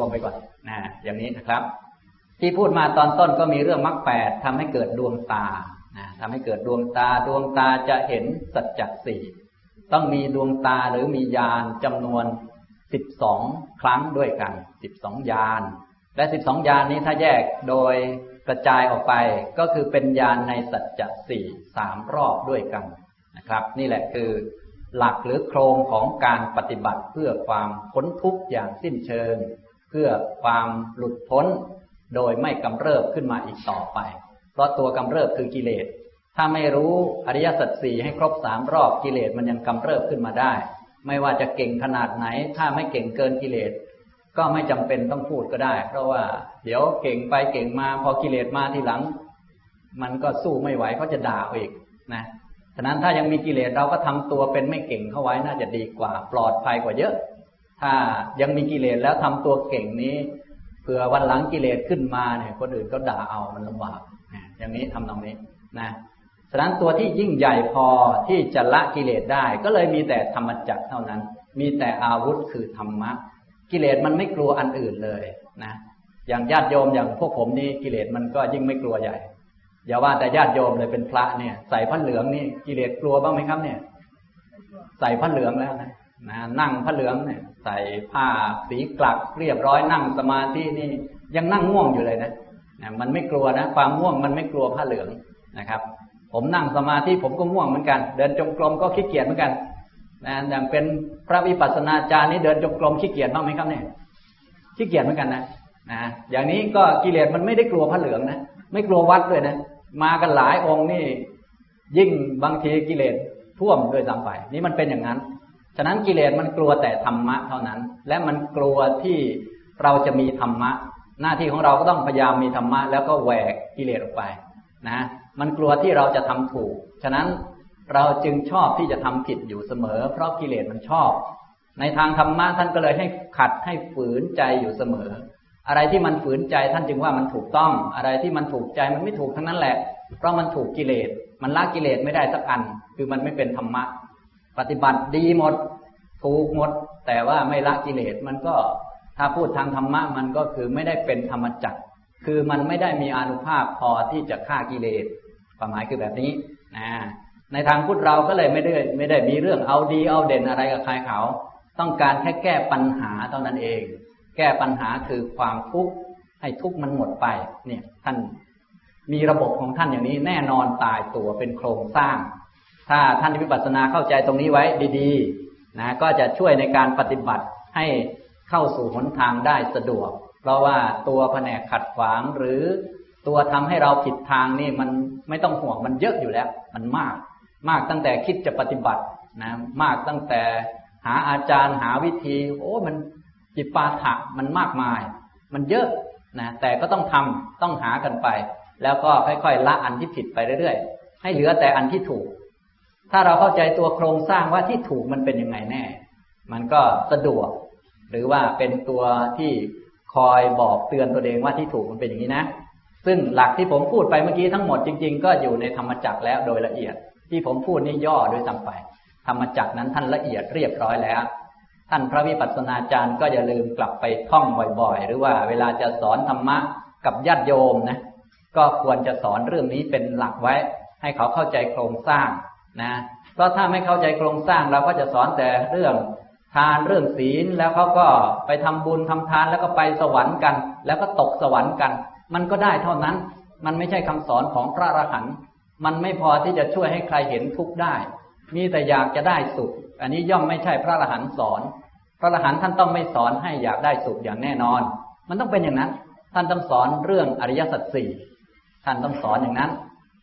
รวมไปก่อนนะอย่างนี้นะครับ ที่พูดมาตอนต้นก็มีเรื่องมรรคแปดทำให้เกิดดวงตานะทำให้เกิดดวงตาดวงตาจะเห็นสัจจสี่ต้องมีดวงตาหรือมีญาณจำนวนสิบสองครั้งด้วยกันสิบสองญาณและสิบสองญาณนี้ถ้าแยกโดยกระจายออกไปก็คือเป็นญาณในสัจจะสี่สามรอบด้วยกันนะครับ นี่แหละคือหลักหรือโครงของการปฏิบัติเพื่อความพ้นทุกข์อย่างสิ้นเชิง เพื่อความหลุดพ้นโดยไม่กำเริบขึ้นมาอีกต่อไป เพราะตัวกำเริบคือกิเลส ถ้าไม่รู้อริยสัจสี่ให้ครบสามรอบกิเลสมันยังกำเริบขึ้นมาได้ ไม่ว่าจะเก่งขนาดไหน ถ้าไม่เก่งเกินกิเลส ก็ไม่จำเป็นต้องพูดก็ได้ เพราะว่าเดี๋ยวเก่งไปเก่งมาพอกิเลสมาทีหลัง มันก็สู้ไม่ไหวเขาจะด่าเอาอีกนะฉะนั้นถ้ายังมีกิเลสเราก็ทำตัวเป็นไม่เก่งเข้าไว้น่าจะดีกว่า ปลอดภัยกว่าเยอะ ถ้ายังมีกิเลสแล้วทำตัวเก่งนี้เผื่อวันหลังกิเลสขึ้นมาเนี่ยคนอื่นก็ด่าเอามันลำบากอย่างนี้ทำตรงนี้นะฉะนั้นตัวที่ยิ่งใหญ่พอที่จะละกิเลสได้ ก็เลยมีแต่ธรรมจักรเท่านั้น มีแต่อาวุธคือธรรมะ กิเลสมันไม่กลัวอันอื่นเลยนะอย่างญาติโยมอย่างพวกผมนี่กิเลสมันก็ยิ่งไม่กลัวใหญ่อย่าว่าแต่ญาติโยมเลยเป็นพระเนี่ย ใส่ผ้าเหลืองนี่กิเลสกลัวบ้างไหมครับเนี่ย ใส่ผ้าเหลืองแล้วนะ นะนั่งผ้าเหลืองเนี่ยใส่ผ้าสีกลักเรียบร้อยนั่งสมาธินี่ยังนั่งง่วงอยู่เลยนะนะมันไม่กลัวนะ ความง่วงมันไม่กลัวผ้าเหลืองนะครับ ผมนั่งสมาธิผมก็ง่วงเหมือนกัน เดินจงกรมก็ขี้เกียจเหมือนกันนะอย่างเป็นพระวิปัสสนาจารย์นี่เดินจงกรมขี้เกียจบ้างไหมครับเนี่ยขี้เกียจเหมือนกันนะนะอย่างนี้ก็กิเลสมันไม่ได้กลัวผ้าเหลืองนะไม่กลัววัดด้วยนะมากันหลายองค์นี่ ยิ่งบางทีกิเลสท่วมด้วยซ้ำไป นี่มันเป็นอย่างนั้น ฉะนั้นกิเลสมันกลัวแต่ธรรมะเท่านั้น และมันกลัวที่เราจะมีธรรมะ หน้าที่ของเราก็ต้องพยายามมีธรรมะแล้วก็แหวกกิเลสออกไปนะมันกลัวที่เราจะทำถูก ฉะนั้นเราจึงชอบที่จะทำผิดอยู่เสมอ เพราะกิเลสมันชอบ ในทางธรรมะท่านก็เลยให้ขัดให้ฝืนใจอยู่เสมอ อะไรที่มันฝืนใจท่านจึงว่ามันถูกต้อง อะไรที่มันถูกใจมันไม่ถูกทั้งนั้นแหละ เพราะมันถูกกิเลส มันละกิเลสไม่ได้สักอัน คือมันไม่เป็นธรรมะ ปฏิบัติดีหมด ถูกหมด แต่ว่าไม่ละกิเลสมันก็ถ้าพูดทางธรรมะมันก็คือไม่ได้เป็นธรรมจักรคือมันไม่ได้มีอนุภาพพอที่จะฆ่ากิเลสความหมายคือแบบนี้นะในทางพุทธเราก็เลยไม่ได้ไม่ได้มีเรื่องเอาดีเอาเด่นอะไรกับใครเขา ต้องการแค่แก้ปัญหาเท่านั้นเอง แก้ปัญหาคือความทุกข์ให้ทุกข์มันหมดไป เนี่ยท่านมีระบบของท่านอย่างนี้แน่นอนตายตัวเป็นโครงสร้าง ถ้าท่านที่วิปัสสนาเข้าใจตรงนี้ไว้ดีๆนะก็จะช่วยในการปฏิบัติให้เข้าสู่หนทางได้สะดวก เพราะว่าตัวแผนกขัดขวางหรือตัวทำให้เราผิดทางนี่มันไม่ต้องห่วงมันเยอะอยู่แล้ว มันมาก มากตั้งแต่คิดจะปฏิบัตินะมากตั้งแต่หาอาจารย์หาวิธี โอ้มันจิปาถะมันมากมาย มันเยอะนะแต่ก็ต้องทำต้องหากันไป แล้วก็ค่อยๆละอันที่ผิดไปเรื่อยๆ ให้เหลือแต่อันที่ถูก ถ้าเราเข้าใจตัวโครงสร้างว่าที่ถูกมันเป็นยังไงแน่ มันก็สะดวก หรือว่าเป็นตัวที่คอยบอกเตือนตัวเองว่าที่ถูกมันเป็นอย่างนี้นะ ซึ่งหลักที่ผมพูดไปเมื่อกี้ทั้งหมดจริง ๆ ก็อยู่ในธรรมจักรแล้วโดยละเอียด ที่ผมพูดนี่ย่อโดยซ้ำไป ธรรมจักรนั้นท่านละเอียดเรียบร้อยแล้ว ท่านพระวิปัสสนาจารย์ก็อย่าลืมกลับไปท่องบ่อย ๆ หรือว่าเวลาจะสอนธรรมะกับญาติโยมนะ ก็ควรจะสอนเรื่องนี้เป็นหลักไว้ ให้เขาเข้าใจโครงสร้าง นะเพราะถ้าไม่เข้าใจโครงสร้างเราก็จะสอนแต่เรื่องทานเรื่องศีลแล้วเขาก็ไปทำบุญทำทานแล้วก็ไปสวรรค์กัน แล้วก็ตกสวรรค์กัน มันก็ได้เท่านั้นมันไม่ใช่คำสอนของพระอรหันต์มันไม่พอที่จะช่วยให้ใครเห็นทุกข์ได้ มีแต่อยากจะได้สุข อันนี้ย่อมไม่ใช่พระอรหันต์สอน พระอรหันต์ท่านต้องไม่สอนให้อยากได้สุขอย่างแน่นอน มันต้องเป็นอย่างนั้น ท่านต้องสอนเรื่องอริยสัจสี่ท่านต้องสอนอย่างนั้น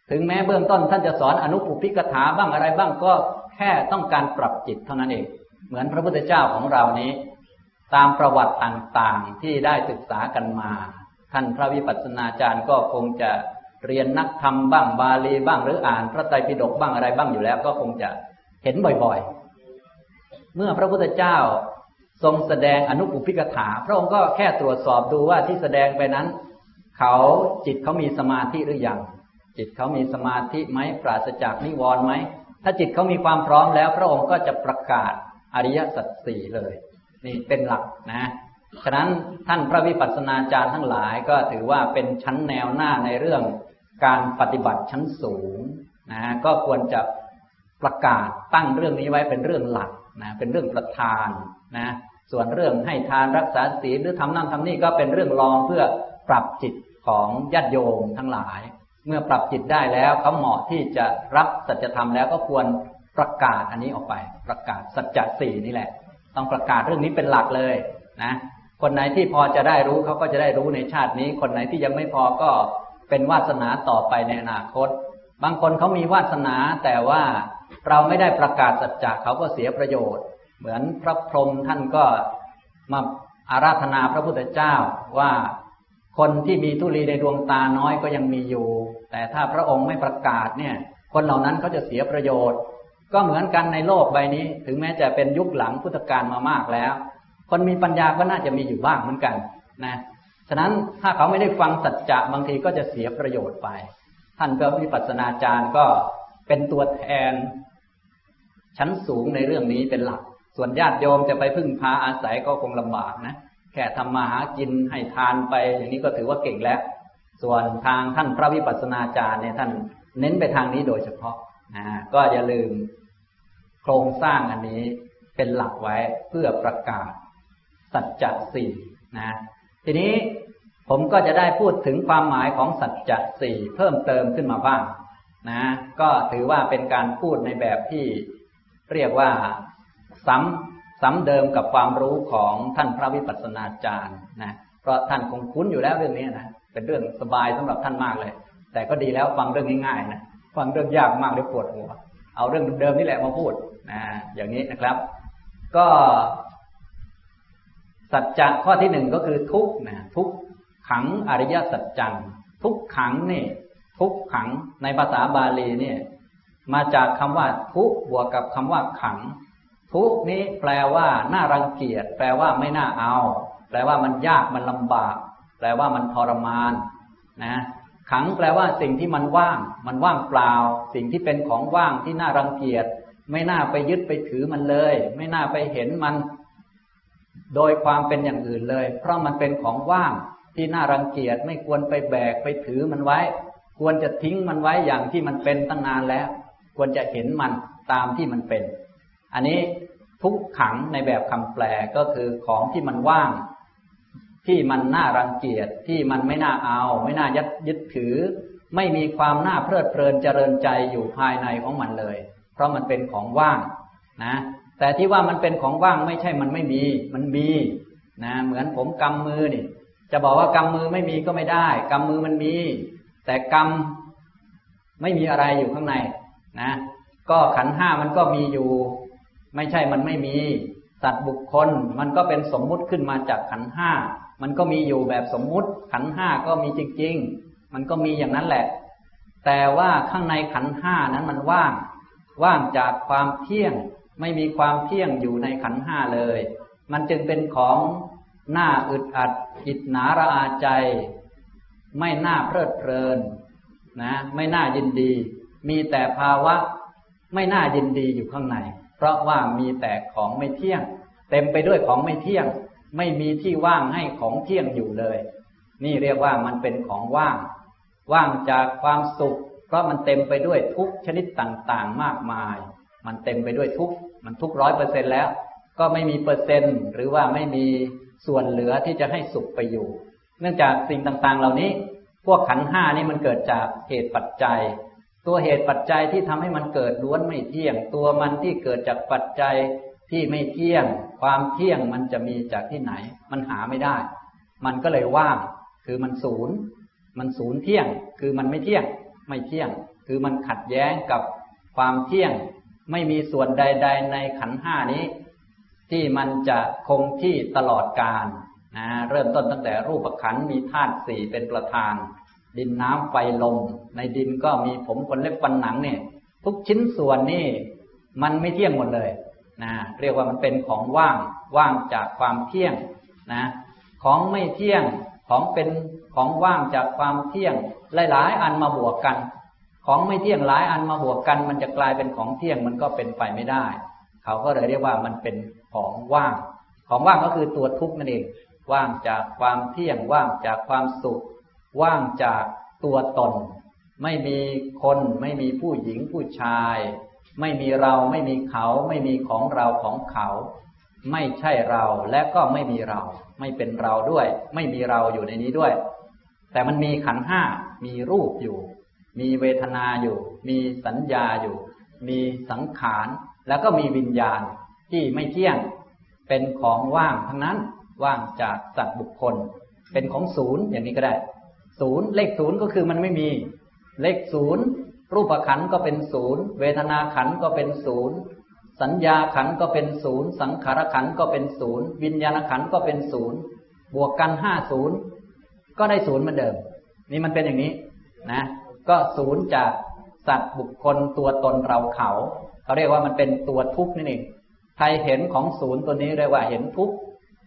ถึงแม้เบื้องต้นท่านจะสอนอนุปุพิกถาบ้างอะไรบ้างก็แค่ต้องการปรับจิตเท่านั้นเอง เหมือนพระพุทธเจ้าของเรานี้ ตามประวัติต่างๆที่ได้ศึกษากันมา ท่านพระวิปัสสนาจารย์ก็คงจะเรียนนักธรรมบ้างบาลีบ้างหรืออ่าน พระไตรปิฎกบ้างอะไรบ้างอยู่แล้ว ก็คงจะเห็นบ่อยๆ เมื่อพระพุทธเจ้าทรงแสดงอนุปุพิกถา พระองค์ก็แค่ตรวจสอบดูว่าที่แสดงไปนั้น เขาจิตเขามีสมาธิหรือยัง จิตเขามีสมาธิไหมปราศจากนิวรณ์ไหมถ้าจิตเขามีความพร้อมแล้ว พระองค์ก็จะประกาศอริยสัจสี่เลย นี่เป็นหลักนะฉะนั้นท่านพระวิปัสสนาจารย์ทั้งหลายก็ถือว่าเป็นชั้นแนวหน้าในเรื่องการปฏิบัติชั้นสูงนะก็ควรจะประกาศตั้งเรื่องนี้ไว้เป็นเรื่องหลักนะเป็นเรื่องประธานนะส่วนเรื่องให้ทานรักษาศีลหรือทำนั่นทำนี่ก็เป็นเรื่องรองเพื่อปรับจิตของญาติโยมทั้งหลาย เมื่อปรับจิตได้แล้วเขาเหมาะที่จะรับสัจธรรมแล้วก็ควรประกาศอันนี้ออกไป ประกาศสัจจะสี่นี่แหละ ต้องประกาศเรื่องนี้เป็นหลักเลยนะคนไหนที่พอจะได้รู้เขาก็จะได้รู้ในชาตินี้ คนไหนที่ยังไม่พอก็เป็นวาสนาต่อไปในอนาคต บางคนเขามีวาสนาแต่ว่าเราไม่ได้ประกาศสัจจะเขาก็เสียประโยชน์ เหมือนพระพรหมท่านก็มาอาราธนาพระพุทธเจ้าว่า คนที่มีทุลีในดวงตาน้อยก็ยังมีอยู่ แต่ถ้าพระองค์ไม่ประกาศเนี่ย คนเหล่านั้นเขาจะเสียประโยชน์ ก็เหมือนกันในโลกใบนี้ ถึงแม้จะเป็นยุคหลังพุทธกาลมามากแล้ว คนมีปัญญาก็น่าจะมีอยู่บ้างเหมือนกันนะฉะนั้นถ้าเขาไม่ได้ฟังสัจจะบางทีก็จะเสียประโยชน์ไป ท่านพระวิปัสสนาจารย์ก็เป็นตัวแทน ชั้นสูงในเรื่องนี้เป็นหลัก ส่วนญาติโยมจะไปพึ่งพาอาศัยก็คงลำบากนะแค่ทำมาหากินให้ทานไป อย่างนี้ก็ถือว่าเก่งแล้ว ส่วนทางท่านพระวิปัสสนาจารย์เนี่ยท่านเน้นไปทางนี้โดยเฉพาะนะก็อย่าลืมโครงสร้างอันนี้เป็นหลักไว้เพื่อประกาศสัจจะสี่นะทีนี้ผมก็จะได้พูดถึงความหมายของสัจจะสี่เพิ่มเติมขึ้นมาบ้างนะก็ถือว่าเป็นการพูดในแบบที่เรียกว่าซ้ำ ซ้ำเดิมกับความรู้ของท่านพระวิปัสสนาจารย์นะเพราะท่านคงคุ้นอยู่แล้วเรื่องนี้นะเป็นเรื่องสบายสำหรับท่านมากเลย แต่ก็ดีแล้วฟังเรื่องง่ายๆนะฟังเรื่องยากมากเดี๋ยวปวดหัว เอาเรื่องเดิมนี่แหละมาพูดนะอย่างนี้นะครับ ก็ สัจจะข้อที่หนึ่งก็คือทุกนะทุกขังอริยสัจจังทุกขังนี่ ทุกขังในภาษาบาลีเนี่ยมาจากคำว่าทุกบวกกับคำว่าขัง ทุกนี้แปลว่าน่ารังเกียจแปลว่าไม่น่าเอา แปลว่ามันยากมันลำบาก แปลว่ามันทรมานนะขังแปลว่าสิ่งที่มันว่าง มันว่างเปล่า สิ่งที่เป็นของว่างที่น่ารังเกียจ ไม่น่าไปยึดไปถือมันเลย ไม่น่าไปเห็นมัน โดยความเป็นอย่างอื่นเลย เพราะมันเป็นของว่างที่น่ารังเกียจไม่ควรไปแบกไปถือมันไว้ ควรจะทิ้งมันไว้อย่างที่มันเป็นตั้งนานแล้ว ควรจะเห็นมันตามที่มันเป็น อันนี้ทุกขังในแบบคำแปลก็คือของที่มันว่าง ที่มันน่ารังเกียจที่มันไม่น่าเอา ไม่น่ายัดยึดถือ ไม่มีความน่าเพลิดเพลินเจริญใจอยู่ภายในของมันเลย เพราะมันเป็นของว่างนะแต่ที่ว่ามันเป็นของว่างไม่ใช่มันไม่มี มันมีนะเหมือนผมกำมือนี่ จะบอกว่ากำมือไม่มีก็ไม่ได้กำมือมันมี แต่กำไม่มีอะไรอยู่ข้างในนะ ก็ขันห้ามันก็มีอยู่ ไม่ใช่มันไม่มี สัตว์บุคคล มันก็เป็นสมมุติขึ้นมาจากขันห้า มันก็มีอยู่แบบสมมุติ ขันห้าก็มีจริง ๆ มันก็มีอย่างนั้นแหละ แต่ว่าข้างในขันห้านั้นมันว่าง ว่างจากความเที่ยง ไม่มีความเที่ยงอยู่ในขันห้าเลย มันจึงเป็นของหน้าอึดอัดอิดหนาระอาใจ ไม่น่าเพลิดเพลินนะ ไม่น่ายินดี มีแต่ภาวะไม่น่ายินดีอยู่ข้างใน เพราะว่ามีแต่ของไม่เที่ยง เต็มไปด้วยของไม่เที่ยง ไม่มีที่ว่างให้ของเที่ยงอยู่เลย นี่เรียกว่ามันเป็นของว่าง ว่างจากความสุข เพราะมันเต็มไปด้วยทุกชนิดต่างๆมากมาย มันเต็มไปด้วยทุกมันทุกร้อยเปอร์เซ็นแล้ว ก็ไม่มีเปอร์เซ็นต์ หรือว่าไม่มีส่วนเหลือที่จะให้สุขไปอยู่ เนื่องจากสิ่งต่างๆ เหล่านี้ พวกขันห้านี่มันเกิดจากเหตุปัจจัย ตัวเหตุปัจจัยที่ทำให้มันเกิดล้วนไม่เที่ยง ตัวมันที่เกิดจากปัจจัยที่ไม่เที่ยง ความเที่ยงมันจะมีจากที่ไหน มันหาไม่ได้ มันก็เลยว่าง คือมันศูนย์ มันศูนย์เที่ยง คือมันไม่เที่ยง ไม่เที่ยง คือมันขัดแย้งกับความเที่ยง ไม่มีส่วนใด ๆ ในขันห้านี้ ที่มันจะคงที่ตลอดกาลนะเริ่มต้นตั้งแต่รูปขันมีธาตุสี่เป็นประธาน ดินน้ำไฟลม ในดินก็มีผมขนเล็บฟันหนังเนี่ย ทุกชิ้นส่วนนี่มันไม่เที่ยงหมดเลยนะเรียกว่ามันเป็นของว่างว่างจากความเที่ยงนะของไม่เที่ยงของเป็นของว่างจากความเที่ยง หลาย ๆ อันมาบวกกัน ของไม่เที่ยงหลายอันมาบวกกัน มันจะกลายเป็นของเที่ยงมันก็เป็นไปไม่ได้ เขาก็เลยเรียกว่ามันเป็นของว่าง ของว่างก็คือตัวทุกข์นั่นเองว่างจากความเที่ยงว่างจากความสุข ว่างจากตัวตน ไม่มีคนไม่มีผู้หญิงผู้ชาย ไม่มีเราไม่มีเขาไม่มีของเราของเขา ไม่ใช่เราและก็ไม่มีเรา ไม่เป็นเราด้วย ไม่มีเราอยู่ในนี้ด้วย แต่มันมีขันห้ามีรูปอยู่ มีเวทนาอยู่ มีสัญญาอยู่ มีสังขารแล้วก็มีวิญญาณที่ไม่เที่ยง เป็นของว่างทั้งนั้น ว่างจากสัตว์บุคคล เป็นของศูนย์อย่างนี้ก็ได้ ศูนย์เลขศูนย์ก็คือมันไม่มี เลขศูนย์รูปขันก็เป็นศูนย์เวทนาขันก็เป็นศูนย์สัญญาขันก็เป็นศูนย์สังขารขันก็เป็นศูนย์วิญญาณขันก็เป็นศูนย์บวกกันห้าศูนย์ก็ได้ศูนย์เหมือนเดิม นี่มันเป็นอย่างนี้นะ ก็ศูนย์จากสัตว์บุคคลตัวตนเราเขาเขาเรียกว่ามันเป็นตัวทุกข์นั่เองใครเห็นของศูนย์ตัวนี้เรียกว่าเห็นทุกข์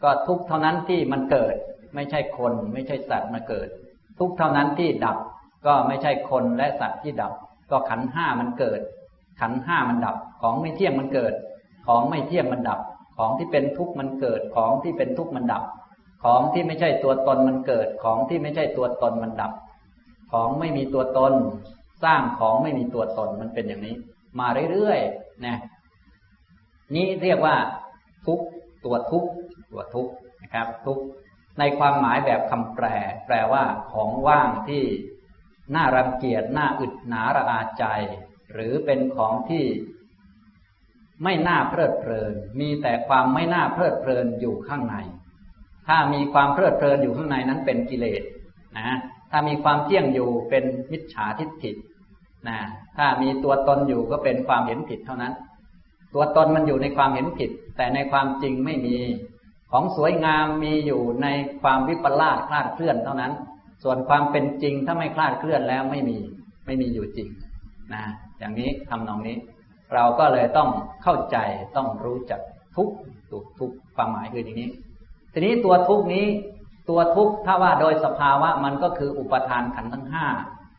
ก็ทุกข์เท่านั้นที่มันเกิด ไม่ใช่คนไม่ใช่สัตว์มาเกิด ทุกเท่านั้นที่ดับ ก็ไม่ใช่คนและสัตว์ที่ดับ ก็ขันห้ามันเกิด ขันห้ามันดับ ของไม่เที่ยงมันเกิด ของไม่เที่ยงมันดับ ของที่เป็นทุกข์มันเกิด ของที่เป็นทุกข์มันดับ ของที่ไม่ใช่ตัวตนมันเกิด ของที่ไม่ใช่ตัวตนมันดับ ของไม่มีตัวตน สร้างของไม่มีตัวตนมันเป็นอย่างนี้ มาเรื่อยๆนะนี้เรียกว่า ทุกตัวทุกตัวทุกนะครับ ทุก ในความหมายแบบคำแปล แปลว่าของว่างที่น่ารังเกียจน่าอึดหนาระอาใจ หรือเป็นของที่ไม่น่าเพลิดเพลิน มีแต่ความไม่น่าเพลิดเพลินอยู่ข้างใน ถ้ามีความเพลิดเพลินอยู่ข้างในนั้นเป็นกิเลสนะถ้ามีความเที่ยงอยู่เป็นมิจฉาทิฏฐินะถ้ามีตัวตนอยู่ก็เป็นความเห็นผิดเท่านั้น ตัวตนมันอยู่ในความเห็นผิด แต่ในความจริงไม่มี ของสวยงามมีอยู่ในความวิปลาสคลาดเคลื่อนเท่านั้น ส่วนความเป็นจริงถ้าไม่คลาดเคลื่อนแล้วไม่มีไม่มีอยู่จริงนะอย่างนี้ทำนองนี้ เราก็เลยต้องเข้าใจต้องรู้จักทุกทุกทุกความหมายคืออย่างนี้ ทีนี้ตัวทุกนี้ตัวทุกถ้าว่าโดยสภาวะมันก็คืออุปทานขันธ์ทั้งห้า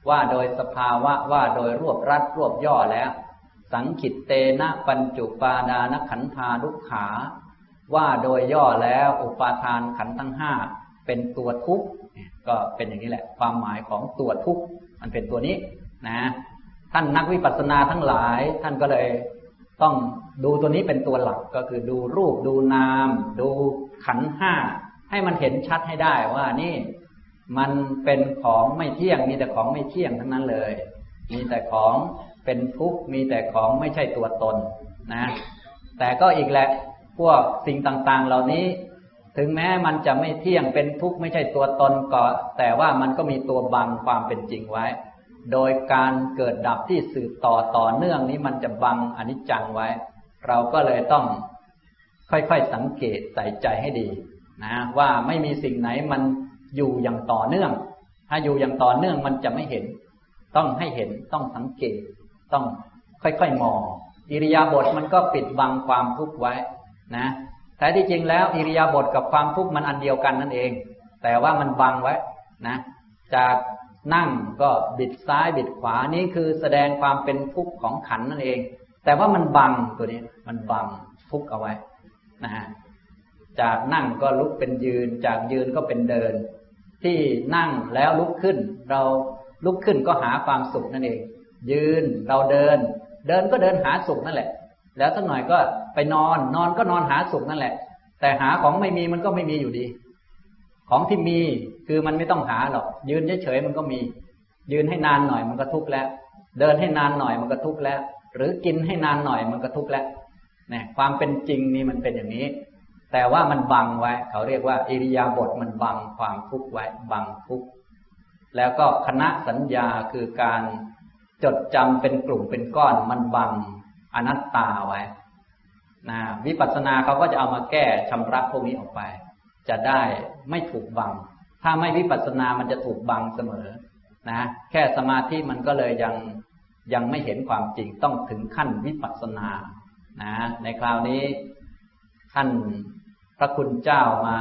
ว่าโดยสภาวะว่าโดยรวบรัดรวบย่อแล้ว สังขิตเตนะปัญจุปาดานขันธาลุกขา ว่าโดยย่อแล้วอุปาทานขันธ์ทั้งห้าเป็นตัวทุกข์ก็เป็นอย่างนี้แหละ ความหมายของตัวทุกข์มันเป็นตัวนี้นะ ท่านนักวิปัสสนาทั้งหลาย ท่านก็เลยต้องดูตัวนี้เป็นตัวหลักก็คือดูรูปดูนาม ดูขันธ์ห้าให้มันเห็นชัดให้ได้ว่านี่มันเป็นของไม่เที่ยง มีแต่ของไม่เที่ยงทั้งนั้นเลย มีแต่ของเป็นทุกข์มีแต่ของไม่ใช่ตัวตนนะ แต่ก็อีกแหละ พวกสิ่งต่างๆ เหล่านี้ ถึงแม้มันจะไม่เที่ยงเป็นทุกข์ไม่ใช่ตัวตนก็แต่ว่ามันก็มีตัวบังความเป็นจริงไว้ โดยการเกิดดับที่สืบต่อต่อเนื่องนี้มันจะบังอนิจจังไว้ เราก็เลยต้องค่อยๆสังเกตใส่ใจให้ดีนะว่าไม่มีสิ่งไหนมันอยู่อย่างต่อเนื่อง ถ้าอยู่อย่างต่อเนื่องมันจะไม่เห็น ต้องให้เห็นต้องสังเกต ต้องค่อยๆมองอิริยาบถมันก็ปิดบังความทุกข์ไว้ นะแต่ที่จริงแล้วอิริยาบถกับความทุกข์มันอันเดียวกันนั่นเอง แต่ว่ามันบังไว้นะจากนั่งก็บิดซ้ายบิดขวานี่คือแสดงความเป็นทุกข์ของขันนั่นเอง แต่ว่ามันบังตัวนี้มันบังทุกข์เอาไว้นะฮะจากนั่งก็ลุกเป็นยืน จากยืนก็เป็นเดิน ที่นั่งแล้วลุกขึ้น เราลุกขึ้นก็หาความสุขนั่นเอง ยืนเราเดิน เดินก็เดินหาสุขนั่นแหละ แล้วสักหน่อยก็ไปนอน นอนก็นอนหาสุขนั่นแหละ แต่หาของไม่มีมันก็ไม่มีอยู่ดี ของที่มีคือมันไม่ต้องหาหรอก ยืนเฉยๆมันก็มี ยืนให้นานหน่อยมันก็ทุกข์แล้ว เดินให้นานหน่อยมันก็ทุกข์แล้ว หรือกินให้นานหน่อยมันก็ทุกข์แล้วเนี่ยความเป็นจริงนี่มันเป็นอย่างนี้ แต่ว่ามันบังไว้ เขาเรียกว่าอิริยาบถมันบังความทุกข์ไว้บังทุกข์แล้วก็คณะสัญญาคือการจดจำเป็นกลุ่มเป็นก้อนมันบัง อนัตตาไว้นะวิปัสสนาเขาก็จะเอามาแก้ชำระพวกนี้ออกไป จะได้ไม่ถูกบัง ถ้าไม่วิปัสสนามันจะถูกบังเสมอนะแค่สมาธิมันก็เลยยังยังไม่เห็นความจริงต้องถึงขั้นวิปัสสนานะในคราวนี้ท่านพระคุณเจ้ามา